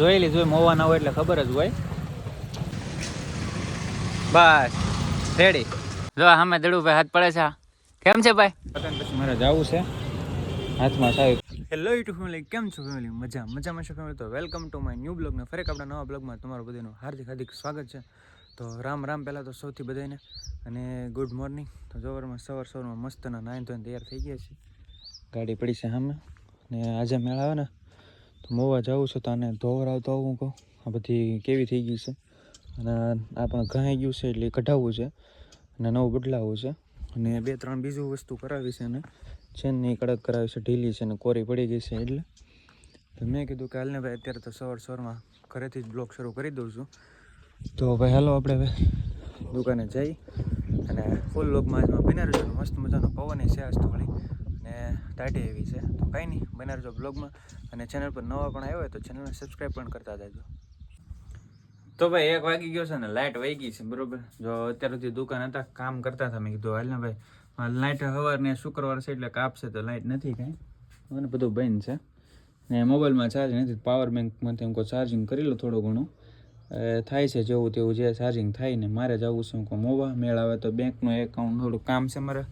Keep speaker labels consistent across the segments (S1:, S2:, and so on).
S1: જોયેલી જોઈ મોવા ના હોય એટલે ખબર જ હોય. બસ રેડી જો સામે દડુભાઈ હાથ પડે છે. કેમ છે ભાઈ? પછી મારે જવું છે. હાથમાં સાહેબ. હેલો યુટ્યુબ ફેમિલી કેમ છો ફેમિલી મજા મજામાં છો ફેમિલી તો welcome to my new blog ને ફરેક આપણા નવા બ્લોગમાં તમારું બધાનું હાર્દિક હાર્દિક સ્વાગત છે. તો રામ રામ પહેલાં તો સૌથી બધાને અને ગુડ મોર્નિંગ તો જોવરમાં સવાર સવારમાં મસ્તના નાઈન ધોઈને તૈયાર થઈ ગયા છે ગાડી પડી છે સામે ને આજે મેળ આવે ને મોવા જાઉં છું તો આને ધોવરાવતો આવું કહું. આ બધી કેવી થઈ ગઈ છે. અને આ પણ ઘાઈ ગયું છે એટલે કઢાવવું છે. અને નવું બદલાવવું છે. અને બે ત્રણ બીજું વસ્તુ કરાવી છે અને ચેનની કડક કરાવી છે, ઢીલી છે અને કોરી પડી ગઈ છે એટલે. તો મેં કીધું કે હાલને ભાઈ અત્યારે તો સવાર સવારમાં ઘરેથી જ બ્લોગ શરૂ કરી દઉં છું. તો ભાઈ હાલો આપણે હવે દુકાને જઈ અને ફૂલ લોકમાં આજમાં બિના મસ્ત મજાનો પવન છે આજ તો અને ટાઢી એવી છે. તો કાંઈ નહીં બના રહેજો બ્લોગમાં. અને ચેનલ પર નવા પણ આવ્યો હોય તો ચેનલને સબસ્ક્રાઈબ પણ કરતા જજો. તો ભાઈ, એક વાગી ગયો છે ને લાઇટ વહી ગઈ છે, બરોબર? જો અત્યાર સુધી દુકાન હતા, કામ કરતા હતા, મેં કીધું, હાલ ને ભાઈ લાઇટ સવારને શુક્રવાર છે એટલે કાપશે તો લાઇટ નથી કાંઈ. અને બધું બંધ છે. ને મોબાઈલમાં ચાર્જ નથી પાવર બેંકમાંથી હું ચાર્જિંગ કરી લો થોડું ઘણું. થાય છે જેવું તેવું જે ચાર્જિંગ થાય ને મારે જવું છે, હું મોવા મેળ આવે તો બેંકનું એકાઉન્ટ થોડું કામ છે મારે.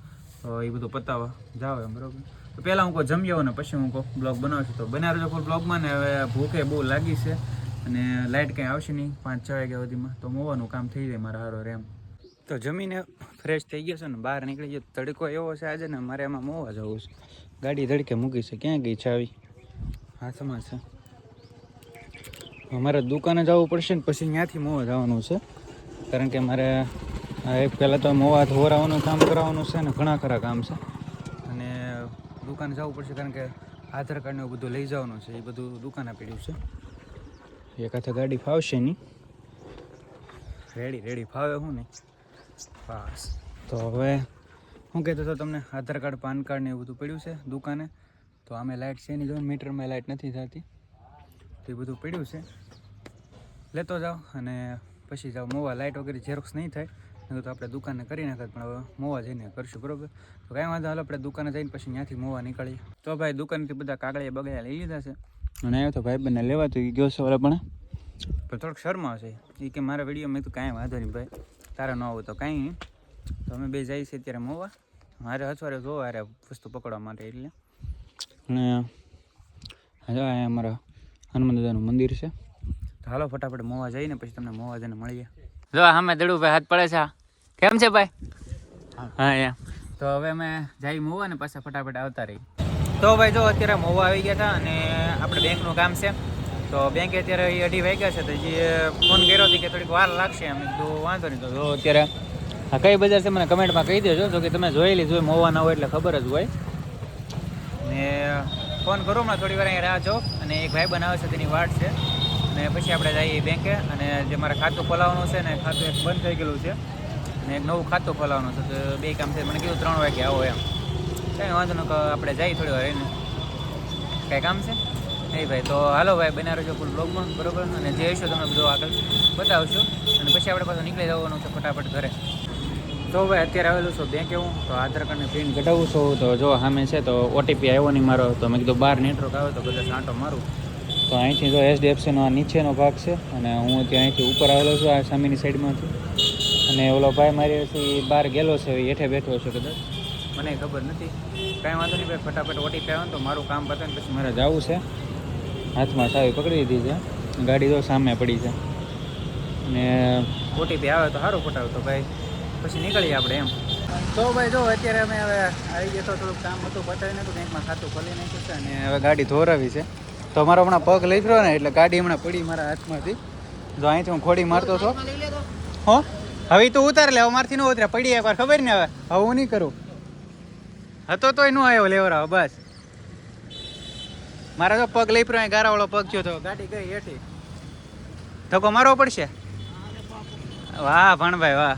S1: એ બધું પતાવવા જાવ એમ, બરોબર? તો પહેલાં હું કહું, જમી આવું ને પછી હું કહું, બ્લોગ બનાવશું. તો બનાવજો ફૂલ બ્લોગમાં ને હવે ભૂખે બહુ લાગી છે અને લાઇટ કંઈ આવશે નહીં, પાંચ છ વાગ્યા સુધીમાં. તો મોવાનું કામ થઈ જાય મારા હારો રેમ. તો જમીને ફ્રેશ થઈ ગયો છે ને, બહાર નીકળી ગયો. તડકો એવો છે આજે ને, મારે એમાં મોવા જવું છે. ગાડી તડકે મૂકી છે, ક્યાં ગઈ ચાવી? હાથમાં છે. અમારે દુકાને જવું પડશે ને, પછી ત્યાંથી મોવા જવાનું છે. કારણ કે મારે એક પહેલાં તો મોવા ધોરાવાનું કામ કરાવવાનું છે ને ઘણા ખરા કામ છે. અને દુકાને જવું પડશે કારણ કે આધાર કાર્ડને એવું બધું લઈ જવાનું છે, એ બધું દુકાને પડ્યું છે. એક હાથે ગાડી ફાવશે નહીં. રેડી રેડી ફાવે હું નહીં. બસ. તો હવે હું કહેતો હતો તમને, આધાર કાર્ડ, પાન કાર્ડ ને એવું બધું પડ્યું છે દુકાને. તો આમે લાઇટ છે નહીં જો મીટરમાં લાઇટ નથી થતી. તો એ બધું પડ્યું છે. લેતો જાઓ અને પછી જાઓ. મોવા લાઇટ વગેરે ઝેરોક્સ નહીં થાય. નહીં તો આપણે દુકાને કરી નાખત પણ હવે મોવા જઈને કરશું બરોબર? તો કાંઈ વાંધો હાલો આપણે દુકાને જઈને પછી ત્યાંથી મોવા નીકળીએ. તો ભાઈ દુકાનથી બધા કાગળિયા બગડ્યા લઈ લીધા છે? અને આવ્યો તો ભાઈ બંને લેવા તો એ ગયો છે ઓલા પણ પણ થોડોક શરમા હશે એ કે મારા વીડિયો મેં તો કાંઈ વાંધો નહીં ભાઈ તારા ન આવું તો કાંઈ નહીં. તો અમે બે જઈએ છીએ અત્યારે મોવા. મારે અસવારે જોવા અરે વસ્તુ પકડવા માટે એટલે. અને હા અહીંયા અમારા હનુમાન દાદાનું મંદિર છે. તો હાલો ફટાફટ મોવા જઈને પછી તમને મોવા જઈને મળીએ. જો સામે દડુભાઈ હાથ પડે છે કેમ છે ભાઈ? હા. એમ તો હવે અમે જઈ મોવા ને પાછા ફટાફટ આવતા રહી તો ભાઈ જો અત્યારે મોવા આવી ગયા હતા અને આપણે બેંકનું કામ છે. તો બેંકે અત્યારે અઢી વાગ્યા છે તો જે ફોન કર્યો હતો કે થોડીક વાર લાગશે એમ. તો વાંધો નહીં. તો જો અત્યારે આ કઈ બજાર છે મને કમેન્ટમાં કહી દેજો. જો કે તમે જોયેલી જોઈ મોવા ના હોય એટલે ખબર જ હોય. ને ફોન કરો હમણાં થોડી વાર અહીંયા રાહ જો. અને એક ભાઈ બનાવે છે તેની વાટ છે. અને પછી આપણે જઈએ બેંકે. અને જે મારે ખાતું ખોલાવવાનું છે ને ખાતું એક બંધ થઈ ગયેલું છે. અને એક નવું ખાતું ખોલાવવાનું છે, તો બે કામ છે મને કીધું ત્રણ વાગે આવો એમ. કંઈ વાંધો ન આપણે જઈએ થોડી વાર એને. કાંઈ કામ છે? નહીં ભાઈ, તો હાલો ભાઈ બના રહેજો ફૂલ બ્લોગમાં બરોબર? અને જે હશો તમે બધું આગળ બતાવશું. અને પછી આપણે પાછું નીકળી જવાનું છે ફટાફટ ઘરે. તો ભાઈ, અત્યારે આવેલું છું બેંક હું તો આધાર કાર્ડની પ્રિન્ટ કઢાવું છું. તો જો સામે છે, તો ઓટીપી આવ્યો નહીં મારો. તો મેં કીધું બહાર નેટવર્ક આવે તો બધા આંટો મારું. તો અહીંથી જો એચડીએફસીનો આ નીચેનો ભાગ છે, અને હું ત્યાં અહીંથી ઉપર આવેલો છું, આ સામેની સાઈડમાંથી અને ઓલો ભાઈ મારી હશે એ બહાર ગયેલો છે એ હેઠે બેઠો છે કદાચ. મને ખબર નથી. કાંઈ વાંધો નહીં ભાઈ ફટાફટ ઓટીપી આવે ને તો મારું કામ પતે ને પછી મારે જવું છે. હાથમાં ચાવી પકડી દીધી છે. ગાડી તો સામે પડી છે. અને ઓટીપી આવે તો સારું ફટાવે તો ભાઈ. પછી નીકળીએ આપણે એમ. તો ભાઈ જો અત્યારે અમે હવે આવી ગયા તો થોડુંક કામ હતું પતાવી નાખ્યું બેંકમાં ખાતું ખોલી નાખ્યું છે અને હવે ગાડી ધોરાવી છે. તો મારો હમણાં પગ લઈ ગયો ને એટલે ગાડી હમણાં પડી મારા હાથમાંથી. જો અહીંથી હું ખોડી મારતો હતો હો? હવે તું ઉતાર લે અમારથી ન ઉતરે. પડી એકવાર, ખબર ને હવે? હવે હું નહીં કરું. હતો તોય ન આવ્યો લેવરાવ બસ. મારા તો પગ લઈ પડ્યો ગારાવાળો પગ થયો તો ગાડી ગઈ હેઠી. ધક્કો મારવો પડશે? વાહ, ભણભાઈ, વાહ.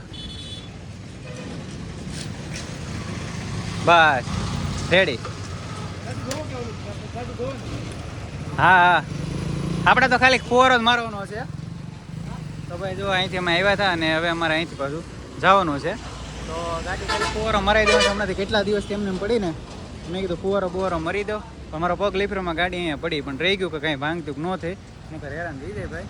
S1: બસ રેડી હા હા. આપણે તો ખાલી ફોર જ મારવાનો છે. તો ભાઈ જો અહીંથી અમે આવ્યા હતા અને હવે અમારે અહીંથી પાછું જવાનું છે. તો ગાડી ખાલી ફુવારો મરાઈ દેવાનું હમણાંથી કેટલા દિવસ તેમને પડીને મેં કીધું ફુવારો બુવારો મરી દો. તો અમારો પગ લીફરમાં ગાડી અહીંયા પડી, પણ રહી ગયું કે કાંઈ ભાંગતું ન થઈ. નકર હેરાન થઈ જાય ભાઈ.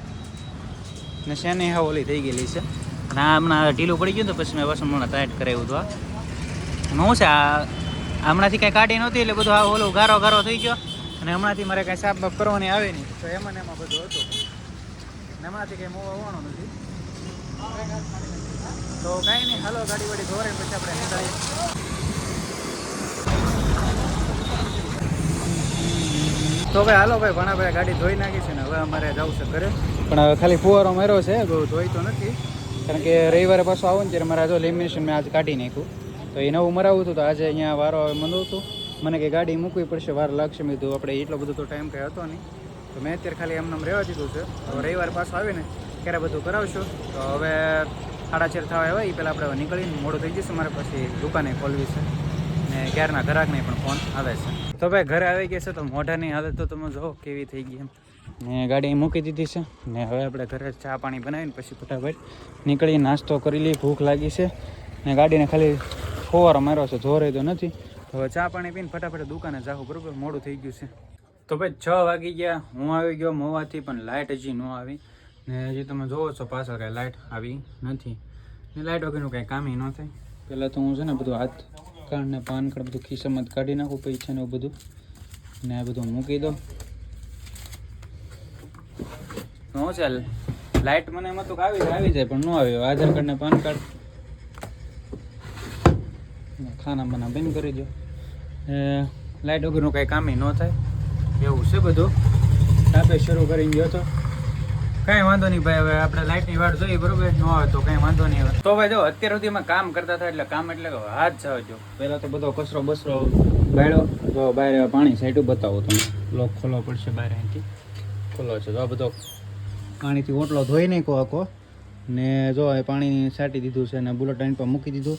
S1: ને શેની હા ઓલી થઈ ગયેલી છે. અને આ હમણાં ઢીલું પડી ગયું તો પછી મેં વસમ હમણાં ટાઈટ કરાવ્યું હતું આ હું છે, આ હમણાંથી કાંઈ કાઢી નહોતી એટલે બધું આ ઓલું ગારો ગારો થઈ ગયો. અને હમણાંથી મારે કાંઈ સાફ બાફ કરવાની આવે નહીં. તો એમાં ને એમાં બધું હતું. અને હમણાંથી કંઈ મોવા આવવાનું નથી. તો કાંઈ નહીં, હાલો, ગાડી વાડી ધોરે પછી આપણે નીકળીએ. તો ભાઈ, હાલો ભાઈ ઘણા ભાઈ ગાડી ધોઈ નાખી છે ને હવે અમારે જવું છે ઘરે. પણ ખાલી ફુવારો માર્યો છે, બહુ ધોઈ તો નથી. કારણ કે રવિવારે પાછો આવું ને ત્યારે મારે જો લેમિનેશન મેં આજે કાઢી નાખ્યું. તો એ નવું મરાવું હતું, તો આજે અહીંયા વારો મંદવું હતું મને કે ગાડી મૂકવી પડશે, વાર લાગશે. મેં કીધું, આપણે એટલો બધો તો ટાઈમ કંઈ હતો નહીં. તો મેં અત્યારે ખાલી એમને એમ રહેવા દીધું છે. તો રવિવાર પાછો આવે ને ત્યારે બધું કરાવશું? તો હવે સાડા છેર થવા આવ્યા એ પહેલાં આપણે નીકળીને મોડું થઈ જશે, મારે પછી દુકાને ખોલવી છે. ને ક્યારના ગ્રાહકને પણ ફોન આવે છે. તો ભાઈ ઘરે આવી ગયા છે તો મોઢાની હાલત તો તમે જો કેવી થઈ ગઈ એમ. ને ગાડી મૂકી દીધી છે. ને હવે આપણે ઘરે ચા પાણી બનાવીને પછી ફટાફટ નીકળી નાસ્તો કરી લઈ ભૂખ લાગી છે. ને ગાડીને ખાલી ફોવારો માર્યો છે જોરે તો નથી. હવે ચા પાણી પીને ફટાફટ દુકાને જાઉં, બરોબર? મોડું થઈ ગયું છે. તો ભાઈ છ વાગી ગયા. હું આવી ગયો મોવાથી, પણ લાઇટ હજી ન આવી. ને હજી તમે જોવો છો પાછળ કાંઈ લાઇટ આવી નથી. ને લાઇટ વગરનું કાંઈ કામ ન થાય. પહેલાં તો હું છે ને બધું હાથ કાર્ડ ને પાન કાર્ડ બધું ખિસ્સામાં કાઢી નાખું પૈસા ને એવું બધું. ને આ બધું મૂકી દો નો ચાલ લાઇટ મને એમાં તો આવી આવી જાય, પણ ન આવ્યો આધાર કાર્ડ ને પાન કાર્ડ. ખાના બના બંધ કરી દો. લાઇટ વગરનું કાંઈ કામ ન થાય. એવું છે બધું? આપણે શરૂ કરીને ગયો તો. કાંઈ વાંધો નહીં ભાઈ હવે આપણે લાઇટની વાટ જોઈએ બરોબર? ન હોય તો કાંઈ વાંધો નહીં હવે. તો ભાઈ જો અત્યાર સુધી અમે કામ કરતા હતા એટલે કામ એટલે હાથ જાવ જો પહેલાં તો બધો કચરો બસરો ગાળ્યો. તો બહાર પાણી સાઈડું બતાવો તમે લોક ખોલવો પડશે બહાર અહીંથી. ખોલો છે. તો આ બધો પાણીથી ઓટલો ધોઈ નાખ્યો આખો. ને જો એ પાણી સાટી દીધું છે ને બુલેટ ટાઈન પર મૂકી દીધું.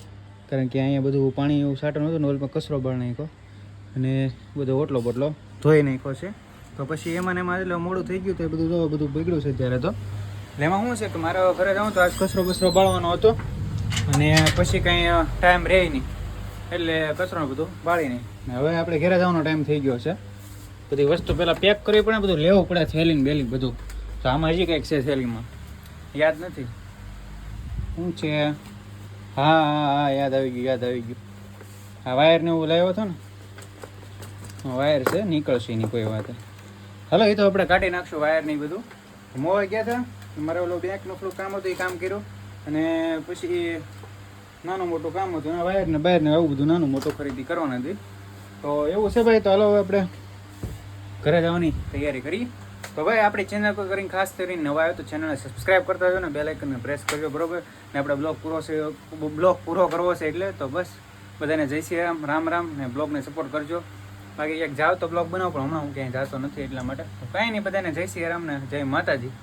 S1: કારણ કે અહીંયા બધું પાણી એવું સાટવાનું હતું ને ઓલમાં કચરો બળ નાખ્યો. અને બધો ઓટલો બોટલો ધોઈ નાખ્યો છે. તો પછી એમાં એમાં એટલે મોડું થઈ ગયું તો એ બધું જો બધું બગડ્યું છે ત્યારે તો. એટલે એમાં શું છે કે મારે ઘરે જાઉં તો આજ કચરો બસરો બાળવાનો હતો અને પછી કાંઈ ટાઈમ રહે નહીં. એટલે કચરો બધું બાળી નહીં હવે આપણે ઘરે જવાનો ટાઈમ થઈ ગયો છે. બધી વસ્તુ પહેલાં પેક કરવી પડે બધું લેવું પડે, થેલીને બેલી બધું. તો આમાં હજી કંઈક છે થેલીમાં? યાદ નથી. શું છે? હા હા હા, યાદ આવી ગયું, યાદ આવી ગયું. આ વાયરને એવું લાવ્યો હતો ને? વાયર છે, નીકળશે એની કોઈ વાત. હલો, એ તો આપણે કાઢી નાખશું વાયર નહીં બધું. મોવા ગયા હતા મારે ઓલું બેંકનું થોડું કામ હતું, એ કામ કર્યું. અને પછી નાનું મોટું કામ હતું વાયરને વાયર ને બાયર ને આવું બધું નાનું મોટું ખરીદી કરવાના હતી તો એવું છે ભાઈ, તો હાલો આપણે ઘરે જવાની તૈયારી કરી. તો ભાઈ, આપણી ચેનલ પર કરીને ખાસ કરીને નવા આવ્યો તો ચેનલને સબસ્ક્રાઇબ કરતા જો ને બેલ આઇકનને પ્રેસ કરજો, બરોબર? ને આપણે બ્લોગ પૂરો છે, બ્લોગ પૂરો કરવો છે એટલે તો બસ. બધાને જય શ્રી રામ રામ રામ ને બ્લોગને સપોર્ટ કરજો. બાકી ક્યાંક જાવ તો બ્લોગ બનાવો, પણ હમણાં હું ક્યાંય જાતો નથી એટલા માટે. કાંઈ નહીં, બધાને જય શ્રી રામને જય માતાજી.